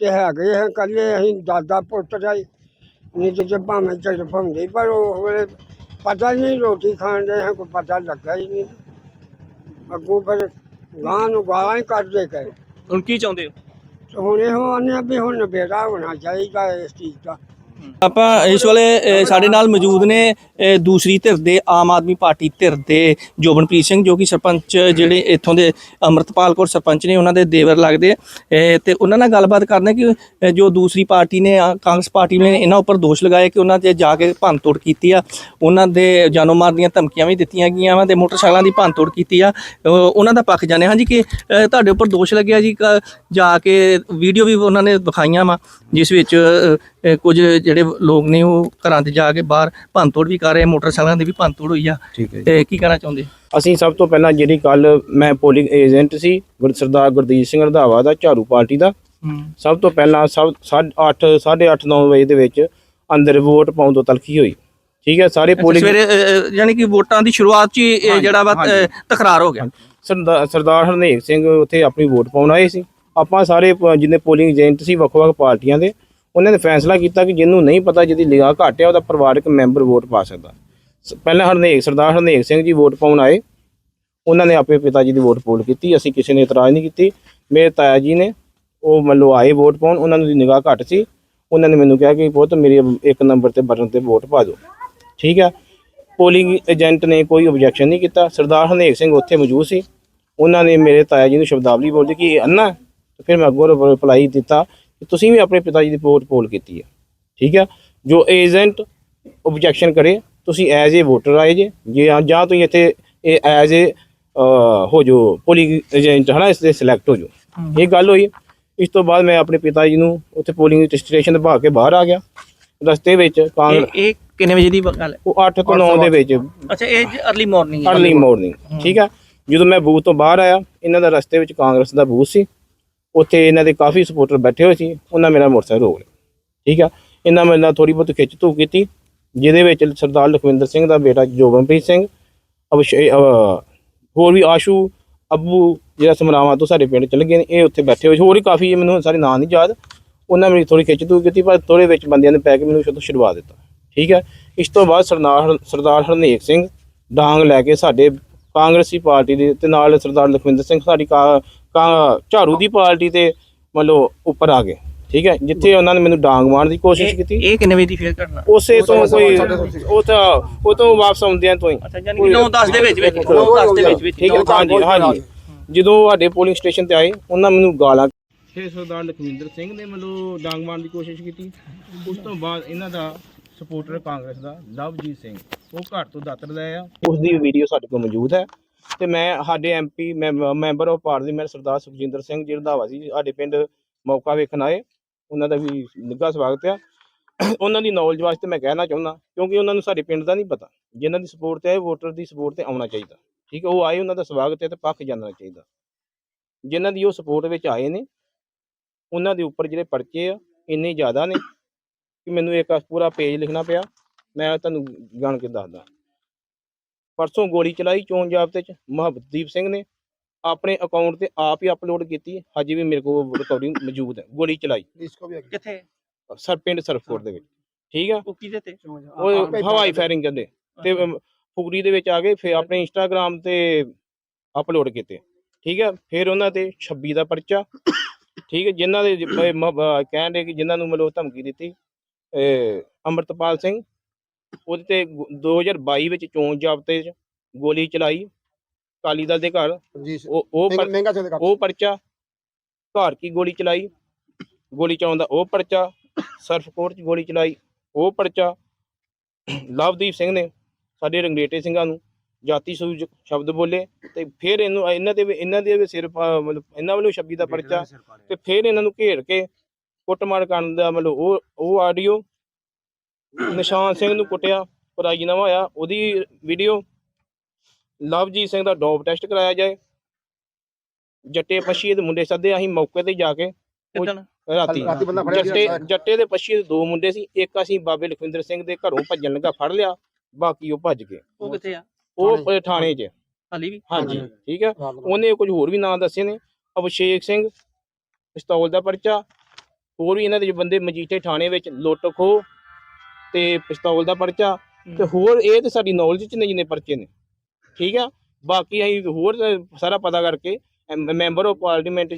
ਤੇ ਹੈਗੇ ਹੈ ਕੱਲੇ ਅਸੀਂ ਦਾਦਾ ਪੁੱਤ ਰਾਈ ਨਹੀਂ ਤੇ ਜੇ ਭਾਵੇਂ ਚੱਲ ਭੰਦੇ ਪਰ ਉਹ ਵੇਲੇ ਪਤਾ ਹੀ ਨਹੀਂ ਰੋਟੀ ਖਾਣ ਦੇ ਹੈ ਕੋਈ ਪਤਾ ਲੱਗਾ ਹੀ ਨਹੀਂ। ਅੱਗੋਂ ਫਿਰ ਗਾਂ ਨੂੰ ਗਾਲਾਂ ਹੀ ਕੱਢਦੇ ਗਏ। ਹੁਣ ਕੀ ਚਾਹੁੰਦੇ ਹੋ? ਤੇ ਹੁਣ ਇਹੋ ਆਨੇ ਵੀ ਹੁਣ ਨਬੇੜਾ ਹੋਣਾ ਚਾਹੀਦਾ ਇਸ ਚੀਜ਼ ਦਾ। ਆਪਾਂ ਇਸ ਵੇਲੇ ਸਾਡੇ ਨਾਲ ਮੌਜੂਦ ਨੇ ਦੂਸਰੀ ਧਿਰ ਦੇ ਆਮ ਆਦਮੀ ਪਾਰਟੀ ਧਿਰ ਦੇ ਜੋਬਨਪ੍ਰੀਤ ਸਿੰਘ, ਜੋ ਕਿ ਸਰਪੰਚ ਜਿਹੜੇ ਇੱਥੋਂ ਦੇ ਅਮਰਤਪਾਲ ਕੌਰ ਸਰਪੰਚ ਨੇ, ਉਹਨਾਂ ਦੇ ਦੇਵਰ ਲੱਗਦੇ ਆ। ਤੇ ਉਹਨਾਂ ਨਾਲ ਗੱਲਬਾਤ ਕਰਦੇ ਕਿ ਜੋ ਦੂਸਰੀ ਪਾਰਟੀ ਨੇ ਕਾਂਗਰਸ ਪਾਰਟੀ ਨੇ ਇਹਨਾਂ ਉੱਪਰ ਦੋਸ਼ ਲਗਾਏ ਕਿ ਉਹਨਾਂ ਤੇ ਜਾ ਕੇ ਭੰਨਤੋੜ ਕੀਤੀ ਆ। ਉਹਨਾਂ ਦੇ ਜਾਨੋਂ ਮਾਰ ਦੀਆਂ ਧਮਕੀਆਂ ਵੀ ਦਿੱਤੀਆਂ ਗਈਆਂ ਵਾ ਤੇ ਮੋਟਰਸਾਈਕਲਾਂ ਦੀ ਭੰਨਤੋੜ ਕੀਤੀ ਆ। ਉਹਨਾਂ ਦਾ ਪੱਖ ਜਾਣੇ ਹਾਂਜੀ, ਕਿ ਤੁਹਾਡੇ ਉੱਪਰ ਦੋਸ਼ ਲੱਗਿਆ ਜੀ ਜਾ ਕੇ ਵੀਡੀਓ ਵੀ ਉਹਨਾਂ ਨੇ ਵਿਖਾਈਆਂ ਵਾ, ਜਿਸ ਵਿੱਚ ਕੁਝ ਜਿਹੜੇ ਲੋਕ ਨੇ ਉਹ ਘਰਾਂ ਤੇ ਜਾ ਕੇ ਬਾਹਰ ਭੰਨਤੋੜ ਵੀ ਕਰ ਰਹੇ ਮੋਟਰਸਾਈਕਲਾਂ ਦੀ ਵੀ ਭੰਨਤੋੜ ਹੋਈ ਆ। ਠੀਕ ਹੈ ਜੀ। ਤੇ ਕੀ ਕਹਿਣਾ ਚਾਹੁੰਦੇ? ਅਸੀਂ ਸਭ ਤੋਂ ਪਹਿਲਾਂ ਜਿਹੜੀ ਕੱਲ ਮੈਂ ਪੋਲਿੰਗ ਏਜੰਟ ਸੀ ਗੁਰ ਸਰਦਾਰ ਗੁਰਦੀਪ ਸਿੰਘ ਰੰਧਾਵਾ ਦਾ ਝਾੜੂ ਪਾਰਟੀ ਦਾ ਸਭ ਤੋਂ ਪਹਿਲਾਂ ਸਭ 8 8:30 9 ਵਜੇ ਦੇ ਵਿੱਚ ਅੰਦਰ ਵੋਟ ਪਾਉਣ ਤੋਂ ਤਲਖੀ ਹੋਈ। ਠੀਕ ਹੈ ਸਾਰੇ ਪੋਲਿੰਗ ਸਵੇਰੇ ਯਾਨੀ ਕਿ ਵੋਟਾਂ ਦੀ ਸ਼ੁਰੂਆਤ 'ਚ ਹੀ ਜਿਹੜਾ ਵਾ। ਤਕਰਾਰ ਹੋ ਗਿਆ। ਸਰਦਾਰ ਹਰਨੇਕ ਸਿੰਘ ਉੱਥੇ ਆਪਣੀ ਵੋਟ ਪਾਉਣ ਆਏ ਸੀ। ਆਪਾਂ ਸਾਰੇ ਜਿੰਨੇ ਪੋਲਿੰਗ ਏਜੰਟ ਸੀ ਵੱਖ-ਵੱਖ ਪਾਰਟੀਆਂ ਦੇ ਉਹਨਾਂ ਨੇ ਫੈਸਲਾ ਕੀਤਾ ਕਿ ਜਿਹਨੂੰ ਨਹੀਂ ਪਤਾ, ਜਿਹਦੀ ਨਿਗਾਹ ਘੱਟ ਹੈ ਉਹਦਾ ਪਰਿਵਾਰਕ ਮੈਂਬਰ ਵੋਟ ਪਾ ਸਕਦਾ। ਸ- ਪਹਿਲਾਂ ਹਰਨੇਕ, ਸਰਦਾਰ ਹਰਨੇਕ ਸਿੰਘ ਜੀ ਵੋਟ ਪਾਉਣ ਆਏ। ਉਹਨਾਂ ਨੇ ਆਪੇ ਪਿਤਾ ਜੀ ਦੀ ਵੋਟ ਪੋਲ ਕੀਤੀ, ਅਸੀਂ ਕਿਸੇ ਨੇ ਇਤਰਾਜ਼ ਨਹੀਂ ਕੀਤੀ। ਮੇਰੇ ਤਾਇਆ ਜੀ ਨੇ ਉਹ ਮੰਨ ਲਓ ਆਏ ਵੋਟ ਪਾਉਣ, ਉਹਨਾਂ ਨੂੰ ਦੀ ਨਿਗਾਹ ਘੱਟ ਸੀ। ਉਹਨਾਂ ਨੇ ਮੈਨੂੰ ਕਿਹਾ ਕਿ ਪੁੱਤ ਮੇਰੀ ਇੱਕ ਨੰਬਰ ਤੇ ਬਟਨ ਤੇ ਵੋਟ ਪਾ ਦਿਓ। ਠੀਕ ਹੈ ਪੋਲਿੰਗ ਏਜੰਟ ਨੇ ਕੋਈ ਆਬਜੈਕਸ਼ਨ ਨਹੀਂ ਕੀਤਾ। ਸਰਦਾਰ ਹਰਨੇਕ ਸਿੰਘ ਉੱਥੇ ਮੌਜੂਦ ਸੀ। ਉਹਨਾਂ ਨੇ ਮੇਰੇ ਤਾਇਆ ਜੀ ਨੂੰ ਸ਼ਬਦਾਵਲੀ ਬੋਲੀ ਕਿ, ਇਹ ਅੰਨਾ ਫਿਰ ਮੈਂ ਅੱਗੋਂ ਰਿਪਲਾਈ ਦਿੱਤਾ ਕਿ ਤੁਸੀਂ ਵੀ ਆਪਣੇ ਪਿਤਾ ਜੀ ਦੀ ਵੋਟ ਪੋਲ ਕੀਤੀ ਹੈ। ਠੀਕ ਹੈ? ਜੋ ਏਜੰਟ ਆਬਜੈਕਸ਼ਨ ਕਰੇ ਤੁਸੀਂ ਐਜ਼ ਏ ਵੋਟਰ ਆਏ ਜੇ। ਜੇ ਜਾਂ ਤੁਸੀਂ ਇੱਥੇ ਇਹ ਐਜ਼ ਏ ਹੋ ਜੋ ਪੋਲਿੰਗ ਏਜੰਟ ਹਨਾ ਇਸ ਦੇ ਸਿਲੈਕਟ ਹੋ ਜੋ। ਇਹ ਗੱਲ ਹੋਈ। ਇਸ ਤੋਂ ਬਾਅਦ ਮੈਂ ਆਪਣੇ ਪਿਤਾ ਜੀ ਨੂੰ ਉੱਥੇ ਪੋਲਿੰਗ ਸਟੇਸ਼ਨ ਤੇ ਭਾ ਕੇ ਬਾਹਰ ਆ ਗਿਆ। ਰਸਤੇ ਵਿੱਚ ਇਹ ਕਾਂਗ ਇਹ ਕਿੰਨੇ ਵਜੇ ਦੀ ਗੱਲ ਹੈ? ਉਹ 8 ਤੋਂ 9 ਦੇ ਵਿੱਚ। ਅੱਛਾ ਇਹ ਅਰਲੀ ਮਾਰਨਿੰਗ ਹੈ। ਅਰਲੀ ਮਾਰਨਿੰਗ ਠੀਕ ਆ ਜਦੋਂ ਮੈਂ ਬੂਥ ਤੋਂ ਬਾਹਰ ਆਇਆ ਇਹਨਾਂ ਦਾ ਰਸਤੇ ਵਿੱਚ ਕਾਂਗਰਸ ਦਾ ਬੂਥ ਸੀ। ਉੱਥੇ ਇਹਨਾਂ ਦੇ ਕਾਫੀ ਸਪੋਰਟਰ ਬੈਠੇ ਹੋਏ ਸੀ, ਉਹਨਾਂ ਮੇਰਾ ਮੋਟਰਸਾਈਕਲ ਰੋਕ ਲਿਆ। ਠੀਕ ਆ? ਇਹਨਾਂ ਮੇਰੇ ਨਾਲ ਥੋੜੀ ਬਹੁਤ ਖਿੱਚ ਧੂ ਕੀਤੀ, ਜਿਹਦੇ ਵਿੱਚ ਸਰਦਾਰ ਲਖਵਿੰਦਰ ਸਿੰਘ ਦਾ ਬੇਟਾ ਜੋਗਨਪ੍ਰੀਤ ਸਿੰਘ, ਅਭਿਸ਼ੇ ਹੋਰ ਵੀ ਆਸ਼ੂ, ਅੱਬੂ, ਜਿਹੜਾ ਸਮਰਾਵਾਂ ਤੋਂ ਸਾਡੇ ਪਿੰਡ ਚਲੇ ਗਏ ਨੇ, ਇਹ ਉੱਥੇ ਬੈਠੇ ਹੋਏ ਹੋਰ ਹੀ ਕਾਫੀ ਮੈਨੂੰ ਸਾਰੇ ਨਾਂ ਨਹੀਂ ਯਾਦ। ਉਹਨਾਂ ਮੇਰੀ ਥੋੜੀ ਖਿੱਚ ਧੂ ਕੀਤੀ, ਪਰ ਥੋੜੇ ਵਿੱਚ ਬੰਦਿਆਂ ਨੇ ਪੈ ਕੇ ਮੈਨੂੰ ਸ਼ੁਰੂ ਛੁਡਵਾ ਦਿੱਤਾ। ਠੀਕ ਹੈ ਇਸ ਤੋਂ ਬਾਅਦ ਸਰਦਾਰ ਸਰਦਾਰ ਹਰਨੇਕ ਸਿੰਘ ਡਾਂਗ ਲੈ ਕੇ ਸਾਡੇ ਕਾਂਗਰਸੀ ਪਾਰਟੀ ਦੇ ਤੇ ਨਾਲ ਸਰਦਾਰ ਲਖਵਿੰਦਰ ਸਿੰਘ, ਸਾਡੀ ਕਾ- ਝਾੜੂ ਦੀ ਪਾਰਟੀ ਤੇ ਮਤਲਬ ਉੱਪਰ ਆ ਗਏ। ਠੀਕ ਹੈ? ਜਿੱਥੇ ਉਹਨਾਂ ਨੇ ਮੈਨੂੰ ਡਾਂਗ ਮਾਰਨ ਦੀ ਕੋਸ਼ਿਸ਼ ਕੀਤੀ। ਇਹ ਕਿੰਨੇ ਵਜੇ ਦੀ ਫੇਰ ਕਰਨਾ ਉਸੇ ਤੋਂ ਕੋਈ ਉਹ ਤਾਂ ਉਹ ਤੋਂ ਵਾਪਸ ਆਉਂਦਿਆਂ ਤੋਂ ਹੀ। ਅੱਛਾ ਯਾਨੀ ਕਿ 9 10 ਦੇ ਵਿੱਚ ਵਿੱਚ 9 10 ਦੇ ਵਿੱਚ ਵਿੱਚ ਠੀਕ ਹੈ ਹਾਂਜੀ ਹਾਂਜੀ। ਜਦੋਂ ਸਾਡੇ ਪੋਲਿੰਗ ਸਟੇਸ਼ਨ ਤੇ ਆਏ ਉਹਨਾਂ ਮੈਨੂੰ ਗਾਲਾਂ ਫਿਰ ਸਰਦਾਰ ਲਖਵਿੰਦਰ ਸਿੰਘ ਨੇ ਮੈਨੂੰ ਡਾਂਗ ਮਾਰਨ ਦੀ ਕੋਸ਼ਿਸ਼ ਕੀਤੀ। ਉਸ ਤੋਂ ਬਾਅਦ ਇਹਨਾਂ ਦਾ ਸਪੋਰਟਰ ਕਾਂਗਰਸ ਦਾ ਲਵਜੀਤ ਸਿੰਘ ਉਹ ਘਰ ਤੋਂ ਦਾਤਰ ਲੈ ਆ ਉਸ ਦੀ ਵੀਡੀਓ ਸਾਡੇ ਕੋਲ ਮੌਜੂਦ ਹੈ। ਤੇ ਮੈਂ ਸਾਡੇ MP member of parliament Sardar Sukhjinder Singh ji Randhawa ਸੀ ਸਾਡੇ ਪਿੰਡ ਮੌਕਾ ਵੇਖਣ ਆਏ। ਉਹਨਾਂ ਦਾ ਵੀ ਨਿੱਘਾ ਸਵਾਗਤ ਆ। ਉਹਨਾਂ ਦੀ ਨੌਲੇਜ ਵਾਸਤੇ ਮੈਂ ਕਹਿਣਾ ਚਾਹੁੰਦਾ, ਕਿਉਂਕਿ ਉਹਨਾਂ ਨੂੰ ਸਾਡੇ ਪਿੰਡ ਦਾ ਨਹੀਂ ਪਤਾ। ਜਿਨ੍ਹਾਂ ਦੀ ਸਪੋਰਟ ਤੇ ਆਏ ਵੋਟਰ ਦੀ ਸਪੋਰਟ ਤੇ ਆਉਣਾ ਚਾਹੀਦਾ। ਠੀਕ ਹੈ ਉਹ ਆਏ, ਉਹਨਾਂ ਦਾ ਸਵਾਗਤ ਹੈ ਤੇ ਪੱਖ ਜਾਣਨਾ ਚਾਹੀਦਾ। ਜਿਨ੍ਹਾਂ ਦੀ ਉਹ ਸਪੋਰਟ ਵਿੱਚ ਆਏ ਨੇ, ਉਹਨਾਂ ਦੇ ਉੱਪਰ ਜਿਹੜੇ ਪਰਚੇ ਆ, ਇੰਨੇ ਜ਼ਿਆਦਾ ਨੇ ਕਿ ਮੈਨੂੰ ਇੱਕ ਪੂਰਾ ਪੇਜ ਲਿਖਣਾ ਪਿਆ। ਮੈਂ ਤੁਹਾਨੂੰ ਜਾਣ ਕੇ ਦੱਸਦਾ। ਪਰਸੋਂ ਗੋਲੀ ਚਲਾਈ ਚੋਣ ਜਾਬਤੇ ਚ ਮੁਹੱਬਤਦੀਪ ਸਿੰਘ ਨੇ। ਆਪਣੇ ਅਕਾਊਂਟ ਤੇ ਆਪ ਹੀ ਅਪਲੋਡ ਕੀਤੀ। ਹਜੇ ਵੀ ਮੇਰੇ ਕੋਲ ਰਿਕਾਰਡਿੰਗ ਮੌਜੂਦ ਹੈ। ਗੋਲੀ ਚਲਾਈ। ਕਿੱਥੇ? ਸਰ ਪਿੰਡ ਸਰਫਕੋਟ ਦੇ ਵਿੱਚ। ਠੀਕ ਆ? ਉਹ ਕਿਹਦੇ ਤੇ? ਉਹ ਹਵਾਈ ਫਾਇਰਿੰਗ ਕਹਿੰਦੇ ਤੇ ਅਮ, ਫੁਗੜੀ ਦੇ ਵਿੱਚ ਆ ਗਏ ਫਿਰ ਆਪਣੇ ਇੰਸਟਾਗ੍ਰam ਤੇ ਅਪਲੋਡ ਕੀਤੇ। ਠੀਕ ਹੈ ਫਿਰ ਉਹਨਾਂ ਤੇ 26 ਦਾ ਪਰਚਾ। ਠੀਕ ਹੈ ਜਿਨ੍ਹਾਂ ਦੇ ਜ- ਅਹ ਮ- ਅਹ ਕਹਿਣ ਦੇ ਕਿ ਜਿਨ੍ਹਾਂ ਨੂੰ ਮਤਲਬ ਧਮਕੀ ਦਿੱਤੀ ਇਹ ਅੰਮ੍ਰਿਤਪਾਲ ਸਿੰਘ ਉਹਦੇ ਤੇ ਗੁ- 2022 ਵਿੱਚ ਚੋਣ ਜ਼ਾਬਤੇ 'ਚ ਗੋਲੀ ਚਲਾਈ ਕਾਲੀ ਦਲ ਦੇ ਘਰ। ਉਹ ਉਹ ਪਰ- ਉਹ ਪਰਚਾ ਘਰ ਕੀ ਗੋਲੀ ਚਲਾਈ ਗੋਲੀ ਚਲਾਉਣ ਦਾ ਉਹ ਪਰਚਾ ਸਰਫਕੋਟ 'ਚ ਗੋਲੀ ਚਲਾਈ ਉਹ ਪਰਚਾ। ਲਵਦੀਪ ਸਿੰਘ ਨੇ ਸਾਡੇ ਰੰਗੇਟੇ ਸਿੰਘਾਂ ਨੂੰ ਜਾਤੀ ਸੂਚ ਸ਼ਬਦ ਬੋਲੇ ਤੇ ਫਿਰ ਇਹਨੂੰ ਇਹਨਾਂ ਦੇ ਵੀ- ਇਹਨਾਂ ਦੇ ਵੀ ਸਿਰ ਪਾ- ਮਤਲਬ ਇਹਨਾਂ ਵੱਲੋਂ 26 ਦਾ ਪਰਚਾ ਤੇ ਫਿਰ ਇਹਨਾਂ ਨੂੰ ਘੇਰ ਕੇ ਕੁੱਟਮਾਰ ਕਰਨ ਦਾ ਮਤਲਬ ਉਹ ਉਹ ਆਡੀਓ ਨਿਸ਼ਾਨ ਸਿੰਘ ਨੂੰ ਕੁੱਟਿਆ ਪਰਾਈ ਨਵਾਂ ਹੋਇਆ। ਉਹਦੀ ਵੀਡੀਓ ਲਵਜੀਤ ਸਿੰਘ ਦਾ ਡੋਪ ਟੈਸਟ ਕਰਾਇਆ ਜਾਏ। ਜੱਟੇ ਪਛੀ ਦੇ ਮੁੰਡੇ ਸੱਦੇ ਅਸੀਂ ਮੌਕੇ ਤੇ ਜਾ ਕੇ ਉਹ- ਕਿੱਦਣ? ਰਾਤੀ। ਜੱਟੇ ਜੱਟੇ ਦੇ ਪਛੀ ਦੇ ਦੋ ਮੁੰਡੇ ਸੀ। ਇੱਕ ਅਸੀਂ ਬਾਬੇ ਲਖਵਿੰਦਰ ਸਿੰਘ ਦੇ ਘਰੋਂ ਭੱਜਣ ਲੱਗਾ ਫੜ ਲਿਆ। ਬਾਕੀ ਉਹ ਭੱਜ ਗਏ। ਉਹ ਕਿੱਥੇ ਆ? ਉਹ ਥਾਣੇ। 'ਚ। ਹਾਲੀ ਵੀ? ਹਾਂਜੀ ਠੀਕ ਹੈ ਉਹਨੇ ਕੁਝ ਹੋਰ ਵੀ ਨਾਂ ਦੱਸੇ ਨੇ। ਅਭਿਸ਼ੇਕ ਸਿੰਘ ਪਿਸਤੌਲ ਦਾ ਪਰਚਾ। ਹੋਰ ਵੀ ਇਹਨਾਂ ਦੇ ਬੰਦੇ ਮਜੀਠੇ ਥਾਣੇ ਵਿੱਚ ਲੁੱਟ ਖੋ ਤੇ ਪਿਸਤੌਲ ਦਾ ਪਰਚਾ ਤੇ ਹੋਰ ਇਹ ਤੇ ਸਾਡੀ ਨੌਲੇਜ 'ਚ ਨਹੀਂ ਜਿੰਨੇ ਪਰਚੇ ਨੇ। ਠੀਕ ਆ? ਬਾਕੀ ਅਸੀਂ ਹੋਰ ਸਾਰਾ ਪਤਾ ਕਰਕੇ ਮੈਂਬਰ ਆਫ ਪਾਰਲੀਮੈਂਟ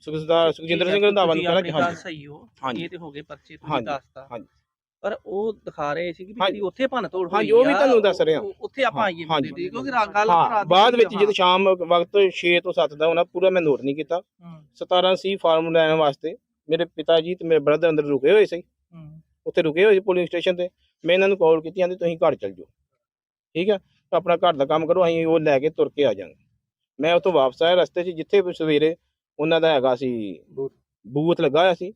ਸੁਖਦਾਰ ਸੁਖਜਿੰਦਰ ਸਿੰਘ ਰੰਧਾਵਾ ਨੂੰ ਆਪਣੀ ਕਿ ਹਾਂਜੀ। ਸਹੀ ਹੋ। ਇਹ ਤੇ ਹੋ ਗਏ ਪਰਚੇ ਤੁਸੀਂ ਦੱਸਤਾ। ਹਾਂਜੀ। ਪਰ ਉਹ ਦਿਖਾ ਰਹੇ ਸੀ ਕਿ ਵੀ ਉੱਥੇ ਭੰਨ ਤੋੜ ਹੋਈ ਹਾਂਜੀ, ਉਹ ਵੀ ਤੁਹਾਨੂੰ ਦੱਸ ਰਿਹਾ। ਉੱਥੇ ਆਪਾਂ ਆਈਏ। ਮੁੱਦੇ ਕਿਉਂਕਿ ਗੱਲ ਹਾਂ ਰਾਤ ਬਾਅਦ ਵਿੱਚ ਜਦੋਂ ਸ਼ਾਮ ਵਕਤ 6 ਤੋਂ 7 ਦਾ ਉਹਨਾਂ ਪੂਰਾ ਮੈਂ ਨੋਟ ਨਹੀਂ ਕੀਤਾ। ਹਾਂ। 17 ਸੀ ਫਾਰਮ ਲੈਣ ਵਾਸਤੇ। ਮੇਰੇ ਪਿਤਾ ਜੀ ਤੇ ਮੇਰੇ ਬ੍ਰਦਰ ਅੰਦਰ ਰੁਕੇ ਹੋਏ ਸੀ। ਹੂੰ। ਉੱਥੇ ਰੁਕੇ ਹੋਏ ਸੀ ਪੁਲਿੰਗ ਸਟੇਸ਼ਨ ਤੇ। ਮੈਂ ਇਹਨਾਂ ਨੂੰ ਕਾਲ ਕੀਤੀ ਜਾਂਦੇ ਤੁਸੀਂ ਘਰ ਚੱਲ ਜਾਓ। ਠੀਕ ਹੈ ਤਾਂ ਆਪਣਾ ਘਰ ਦਾ ਕੰਮ ਕਰੋ ਅਸੀਂ ਉਹ ਲੈ ਕੇ ਤੁਰ ਕੇ ਆ ਜਾਵਾਂਗੇ ਮੈਂ ਉੱਥੋਂ ਵਾਪਸ ਆਇਆ ਰਸਤੇ 'ਚ ਜਿੱਥੇ ਸਵੇਰੇ ਉਹਨਾਂ ਦਾ ਹੈਗਾ ਸੀ ਬੂਥ। ਲੱਗਾ ਹੋਇਆ ਸੀ।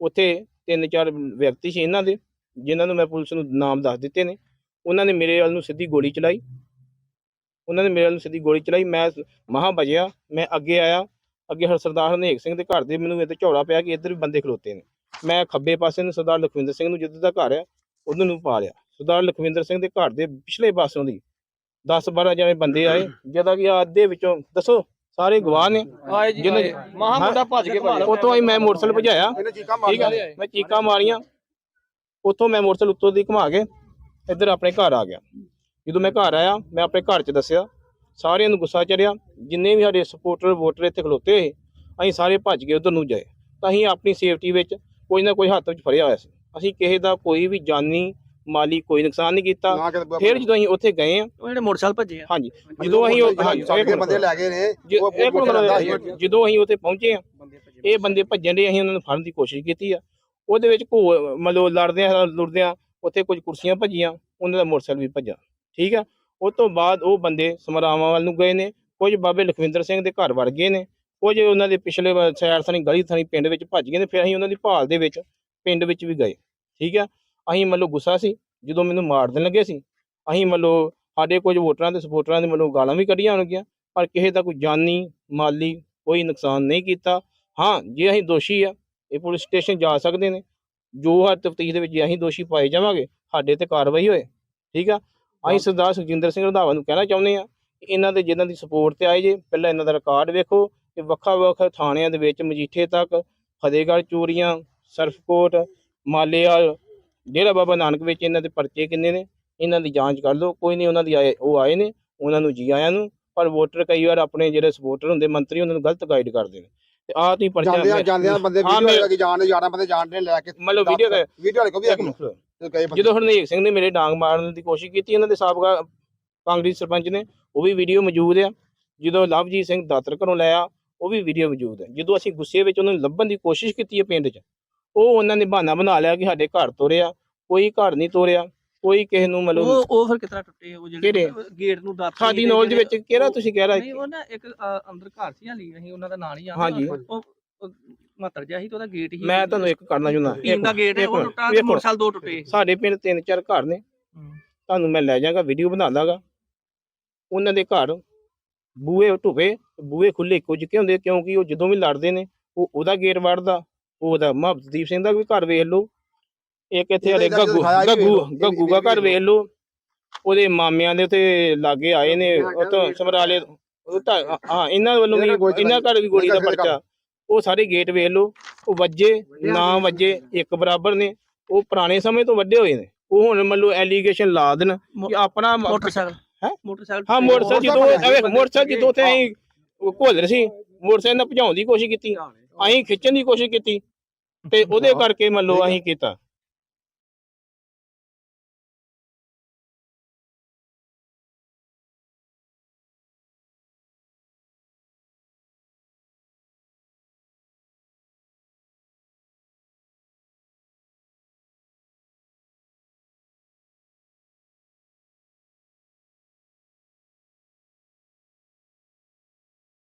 ਉੱਥੇ ਤਿੰਨ ਚਾਰ ਵਿਅਕਤੀ ਸੀ ਇਹਨਾਂ ਦੇ ਜਿਨ੍ਹਾਂ ਨੂੰ ਮੈਂ ਪੁਲਿਸ ਨੂੰ ਨਾਮ ਦੱਸ ਦਿੱਤੇ ਨੇ। ਉਹਨਾਂ ਨੇ ਮੇਰੇ ਵੱਲ ਨੂੰ ਸਿੱਧੀ ਗੋਲੀ ਚਲਾਈ। ਉਹਨਾਂ ਨੇ ਮੇਰੇ ਵੱਲ ਨੂੰ ਸਿੱਧੀ ਗੋਲੀ ਚਲਾਈ। ਮੈਂ ਮਹਾਂ ਬਜਿਆ ਮੈਂ ਅੱਗੇ ਆਇਆ। ਅੱਗੇ ਹਰ ਸਰਦਾਰ ਹਰਨੇਕ ਸਿੰਘ ਦੇ ਘਰ ਦੇ ਮੈਨੂੰ ਇੱਥੇ ਝੌੜਾ ਪਿਆ ਕਿ ਇੱਧਰ ਵੀ ਬੰਦੇ ਖਲੋਤੇ ਨੇ। ਮੈਂ ਖੱਬੇ ਪਾਸੇ ਨੂੰ ਸਰਦਾਰ ਲਖਵਿੰਦਰ ਸਿੰਘ ਨੂੰ ਜਿੱਦ ਦਾ ਘਰ ਹੈ ਉਹਨਾਂ ਨੂੰ ਪਾ ਲਿਆ ਸਰਦਾਰ ਲਖਵਿੰਦਰ ਸਿੰਘ ਦੇ ਘਰ ਦੇ ਪਿਛਲੇ ਪਾਸੋਂ ਦੀ 10 12 ਜਿਵੇਂ ਬੰਦੇ ਆਏ ਜਿਹਦਾ ਕਿ ਆ ਅੱਧੇ ਵਿੱਚੋਂ ਦੱਸੋ ਸਾਰੇ ਗਵਾਹ ਨੇ। ਜਿਹਨੇ ਮਹਾ ਮੁੰਡਾ ਭੱਜ ਕੇ ਉੱਥੋਂ ਆਈ ਮੈਂ ਮੋਟਰਸਾਈਕਲ ਭਜਾਇਆ। ਠੀਕ ਹੈ ਮੈਂ ਚੀਕਾਂ ਮਾਰੀਆਂ। ਉੱਥੋਂ ਮੈਂ ਮੋਟਰਸਾਈਕਲ ਉੱਤੋਂ ਦੀ ਘੁਮਾ ਕੇ ਇੱਧਰ ਆਪਣੇ ਘਰ ਆ ਗਿਆ। ਜਦੋਂ ਮੈਂ ਘਰ ਆਇਆ ਮੈਂ ਆਪਣੇ ਘਰ 'ਚ ਦੱਸਿਆ ਸਾਰਿਆਂ ਨੂੰ ਗੁੱਸਾ ਚੜਿਆ। ਜਿੰਨੇ ਵੀ ਸਾਡੇ ਸਪੋਰਟਰ ਵੋਟਰ ਇੱਥੇ ਖਲੋਤੇ ਹੋਏ ਅਸੀਂ ਸਾਰੇ ਭੱਜ ਕੇ ਉਧਰ ਨੂੰ ਜਾਏ ਤਾਂ ਅਸੀਂ ਆਪਣੀ ਸੇਫਟੀ ਵਿੱਚ ਕੋਈ ਨਾ ਕੋਈ ਹੱਥ ਵਿੱਚ ਫੜਿਆ ਹੋਇਆ ਸੀ। ਅਸੀਂ ਕਿਸੇ ਦਾ ਕੋਈ ਵੀ ਜਾਨੀ ਮਾਲੀ ਕੋਈ ਨੁਕਸਾਨ ਨਹੀਂ ਕੀਤਾ। ਫਿਰ ਜਦੋਂ ਅਸੀਂ ਉੱਥੇ ਗਏ ਆ ਉਹ ਜਿਹੜੇ ਮੋਟਰਸਾਈਕਲ ਭੱਜੇ ਆ। ਹਾਂਜੀ। ਜਦੋਂ ਅਸੀਂ ਉਹ- ਹਾਂਜੀ, ਇੱਕ ਮਿੰਟ। ਲੈ ਗਏ ਨੇ। ਜ- ਇੱਕ ਮਿੰਟ ਜਦੋਂ ਅਸੀਂ ਉੱਥੇ ਪਹੁੰਚੇ ਆ ਇਹ ਬੰਦੇ ਭੱਜਣ ਦੇ ਅਸੀਂ ਉਹਨਾਂ ਨੂੰ ਫੜਨ ਦੀ ਕੋਸ਼ਿਸ਼ ਕੀਤੀ ਆ। ਉਹਦੇ ਵਿੱਚ ਘੋ ਮਤਲਬ ਲੜਦੇ ਆ ਲੁੜਦੇ ਆ ਉੱਥੇ ਕੁਝ ਕੁਰਸੀਆਂ ਭੱਜੀਆਂ ਉਹਨਾਂ ਦਾ ਮੋਟਰਸਾਈਕਲ ਵੀ ਭੱਜਾ। ਠੀਕ ਆ? ਉਸ ਤੋਂ ਬਾਅਦ ਉਹ ਬੰਦੇ ਸਮਰਾਵਾਂ ਵੱਲ ਨੂੰ ਗਏ ਨੇ। ਕੁਝ ਬਾਬੇ ਲਖਵਿੰਦਰ ਸਿੰਘ ਦੇ ਘਰ ਵੜ ਗਏ ਨੇ। ਉਹ ਜੇ ਉਹਨਾਂ ਦੇ ਪਿਛਲੇ ਵ- ਸਾਈਡ ਥਾਣੀ ਗਲੀ ਸਣੀ ਪਿੰਡ ਵਿੱਚ ਭੱਜ ਗਏ ਨੇ, ਫਿਰ ਅਸੀਂ ਉਹਨਾਂ ਦੀ ਭਾਲ ਦੇ ਵਿੱਚ ਪਿੰਡ ਵਿੱਚ ਵੀ ਗਏ, ਠੀਕ ਆ? ਅਸੀਂ ਮਤਲਬ ਗੁੱਸਾ ਸੀ, ਜਦੋਂ ਮੈਨੂੰ ਮਾਰ ਦੇਣ ਲੱਗੇ ਸੀ, ਅਸੀਂ ਮਤਲਬ ਸਾਡੇ ਕੁਝ ਵੋਟਰਾਂ ਦੇ ਸਪੋਰਟਰਾਂ ਦੇ ਮਤਲਬ ਗਾਲਾਂ ਵੀ ਕੱਢੀਆਂ ਹੋਣਗੀਆਂ, ਪਰ ਕਿਸੇ ਦਾ ਕੋਈ ਜਾਨੀ, ਮਾਲੀ ਕੋਈ ਨੁਕਸਾਨ ਨਹੀਂ ਕੀਤਾ। ਹਾਂ, ਜੇ ਅਸੀਂ ਦੋਸ਼ੀ ਆ, ਇਹ ਪੁਲਿਸ ਸਟੇਸ਼ਨ ਜਾ ਸਕਦੇ ਨੇ, ਜੋ ਹਰ ਤਫਤੀਸ਼ ਦੇ ਵਿੱਚ ਜੇ ਅਸੀਂ ਦੋਸ਼ੀ ਪਾਏ ਜਾਵਾਂਗੇ, ਸਾਡੇ ਤੇ ਕਾਰਵਾਈ ਹੋਏ, ਠੀਕ ਆ? ਅਸੀਂ ਸਰਦਾਰ ਸੁਖਜਿੰਦਰ ਸਿੰਘ ਰੰਧਾਵਾ ਨੂੰ ਕਹਿਣਾ ਚਾਹੁੰਦੇ ਆ ਕਿ ਇਹਨਾਂ ਦੇ ਜਿਨ੍ਹਾਂ ਦੀ ਸਪੋਰਟ ਤੇ ਆਏ ਜੇ, ਪਹਿਲਾਂ ਇਹਨਾਂ ਦਾ ਰਿਕਾਰਡ ਵੇਖੋ ਕਿ ਵੱਖਾ ਵੱਖ ਥਾਣਿਆਂ ਦੇ ਵਿੱਚ ਮਜੀਠੇ ਤੱਕ ਫਤਿਹਗੜ੍ਹ ਚੂਰੀਆਂ ਸਰਫਕੋਟ ਮਾਲੇਵਾਲ ਡੇਰਾ ਬਾਬਾ ਨਾਨਕ ਵਿੱਚ ਇਹਨਾਂ ਦੇ ਪਰਚੇ ਕਿੰਨੇ ਨੇ? ਇਹਨਾਂ ਦੀ ਜਾਂਚ ਕਰ ਲਓ। ਕੋਈ ਨਹੀਂ ਉਹਨਾਂ ਦੀ ਆਏ ਉਹ ਆਏ ਨੇ ਉਹਨਾਂ ਨੂੰ ਜੀ ਆਇਆਂ ਨੂੰ। ਪਰ ਵੋਟਰ ਕਈ ਵਾਰ ਆਪਣੇ ਜਿਹੜੇ ਸਪੋਰਟਰ ਹੁੰਦੇ ਮੰਤਰੀ ਉਹਨਾਂ ਨੂੰ ਗਲਤ ਗਾਈਡ ਕਰਦੇ ਨੇ। ਤੇ ਆਹ ਤੁਸੀਂ ਪਰਚਾ ਜਾਂਦੇ ਜਾਂਦੇ ਬੰਦੇ ਵੀਡੀਓ ਕਿ ਜਾਣ ਯਾਰਾਂ ਬੰਦੇ ਜਾਣ ਦੇ ਲੈ ਕੇ। ਮਤਲਬ ਵੀਡੀਓ ਦਾ ਵੀਡੀਓ ਵਾਲੇ ਕੋ ਵੀ ਇੱਕ ਜਦੋਂ ਹਰਨੇਕ ਸਿੰਘ ਨੇ ਮੇਰੇ ਡਾਂਗ ਮਾਰਨ ਦੀ ਕੋਸ਼ਿਸ਼ ਕੀਤੀ ਇਹਨਾਂ ਦੇ ਸਾਬਕਾ ਕਾਂਗਰਸੀ ਸਰਪੰਚ ਨੇ ਉਹ ਵੀ ਵੀਡੀਓ ਮੌਜੂਦ ਆ। ਜਦੋਂ ਲਵਜੀਤ ਸਿੰਘ ਦਾਤਰ ਘਰੋਂ ਲਿਆ ਉਹ ਵੀ ਵੀਡੀਓ ਮੌਜੂਦ ਹੈ। ਜਦੋਂ ਅਸੀਂ ਗੁੱਸੇ ਵਿੱਚ ਉਹਨਾਂ ਨੂੰ ਲੱਭਣ ਦੀ ਕੋਸ਼ਿਸ਼ ਕੀਤੀ ਹੈ ਪਿੰਡ 'ਚ ਉਹ ਉਹਨਾਂ ਨੇ ਬਹਾਨਾ ਬਣਾ ਲਿਆ ਕਿ ਸਾਡੇ ਘਰ ਤੋਰਿਆ ਕੋਈ ਘਰ ਨਹੀਂ ਤੋਰਿਆ ਕੋਈ ਕਿਸੇ ਨੂੰ ਮਤਲਬ ਉਹ ਉਹ ਫਿਰ ਕਿਤਨਾ ਟੁੱਟੇ ਉਹ ਜਿਹੜੇ? ਗੇਟ ਨੂੰ ਦਾਤ ਸਾਡੀ ਨੌਲੇਜ ਵਿੱਚ ਕਿਹੜਾ ਤੁਸੀਂ ਕਹਿ ਰਹੇ ਨਹੀਂ ਉਹ ਨਾ ਇੱਕ ਅੰਦਰ ਘਰ ਸੀ ਹਾਲੀ ਅਸੀਂ ਉਹਨਾਂ ਦਾ ਨਾਂ ਨਹੀਂ ਹਾਂਜੀ। ਉਹ ਮਹੱਤਰ ਜਿਹਾ ਸੀ ਤੇ ਉਹਦਾ ਗੇਟ ਹੀ ਮੈਂ ਤੁਹਾਨੂੰ ਇੱਕ ਕਰਨਾ ਚਾਹੁੰਦਾ। ਟੀਮ ਦਾ ਗੇਟ ਉਹ ਟੁੱਟਾ ਮੋਟਰਸਾਈਕਲ ਦੋ ਟੁੱਟੇ। ਸਾਡੇ ਪਿੰਡ ਤਿੰਨ ਚਾਰ ਘਰ ਨੇ। ਤੁਹਾਨੂੰ ਮੈਂ ਲੈ ਜਾਵਾਂਗਾ ਵੀਡੀਓ ਬਣਾ ਦਾਂਗਾ। ਉਹਨਾਂ ਦੇ ਘਰ ਬੂਹੇ ਢੁਵੇ ਬੂਹੇ ਖੁੱਲੇ ਇੱਕੋ ਜਿਹੇ ਹੁੰਦੇ ਕਿਉਂਕਿ ਉਹ ਜਦੋਂ ਵੀ ਲੜਦੇ ਨੇ ਉਹ ਉਹਦਾ ਗੇਟ ਵੜਦਾ ਉਹ ਉਹਦਾ ਮੁਹੱਬਤਦੀਪ ਸਿੰਘ ਦਾ ਵੀ ਘਰ ਵੇਖ ਲਓ। ਇੱਕ ਇੱਥੇ ਇਹਦਾ ਗੱਗੂ ਗੱਗੂ। ਗੱਗੂ ਦਾ ਘਰ ਵੇਖ ਲਓ। ਉਹਦੇ ਮਾਮਿਆਂ ਦੇ ਤੇ ਲਾਗੇ ਆਏ ਨੇ ਉਹ ਤੋਂ ਸਮਰਾਲੇ ਉਹ ਤਾਂ ਹਾਂ ਇਹਨਾਂ ਵੱਲੋਂ ਵੀ ਇਹਨਾਂ ਘਰ ਵੀ ਗੋਲੀ ਦਾ ਪਰਚਾ। ਉਹ ਸਾਰੇ ਗੇਟ ਵੇਖ ਲਓ ਉਹ ਵੱਜੇ ਨਾ ਵੱਜੇ ਇੱਕ ਬਰਾਬਰ ਨੇ। ਉਹ ਪੁਰਾਣੇ ਸਮੇਂ ਤੋਂ ਵੱਡੇ ਹੋਏ ਨੇ। ਉਹ ਹੁਣ ਮੰਨ ਲਓ ਐਲੀਗੇਸ਼ਨ ਲਾ ਦੇਣ ਕਿ ਆਪਣਾ ਮੋਟਰਸਾਈਕਲ। ਹੈਂ? ਮੋਟਰਸਾਈਕਲ ਹਾਂ ਮੋਟਰਸਾਈਕਲ ਜਦੋਂ ਮੋਟਰਸਾਈਕਲ ਜਦੋਂ ਤੇ ਅਸੀਂ ਘੋਲ ਰਹੇ ਸੀ ਮੋਟਰਸਾਈਕਲ ਨਾਲ ਭਜਾਉਣ ਦੀ ਕੋਸ਼ਿਸ਼ ਕੀਤੀ ਅਸੀਂ ਖਿੱਚਣ ਦੀ ਕੋਸ਼ਿਸ਼ ਕੀਤੀ ਤੇ ਉਹਦੇ ਕਰਕੇ ਮੰਨ ਲਓ ਅਸੀਂ ਕੀਤਾ।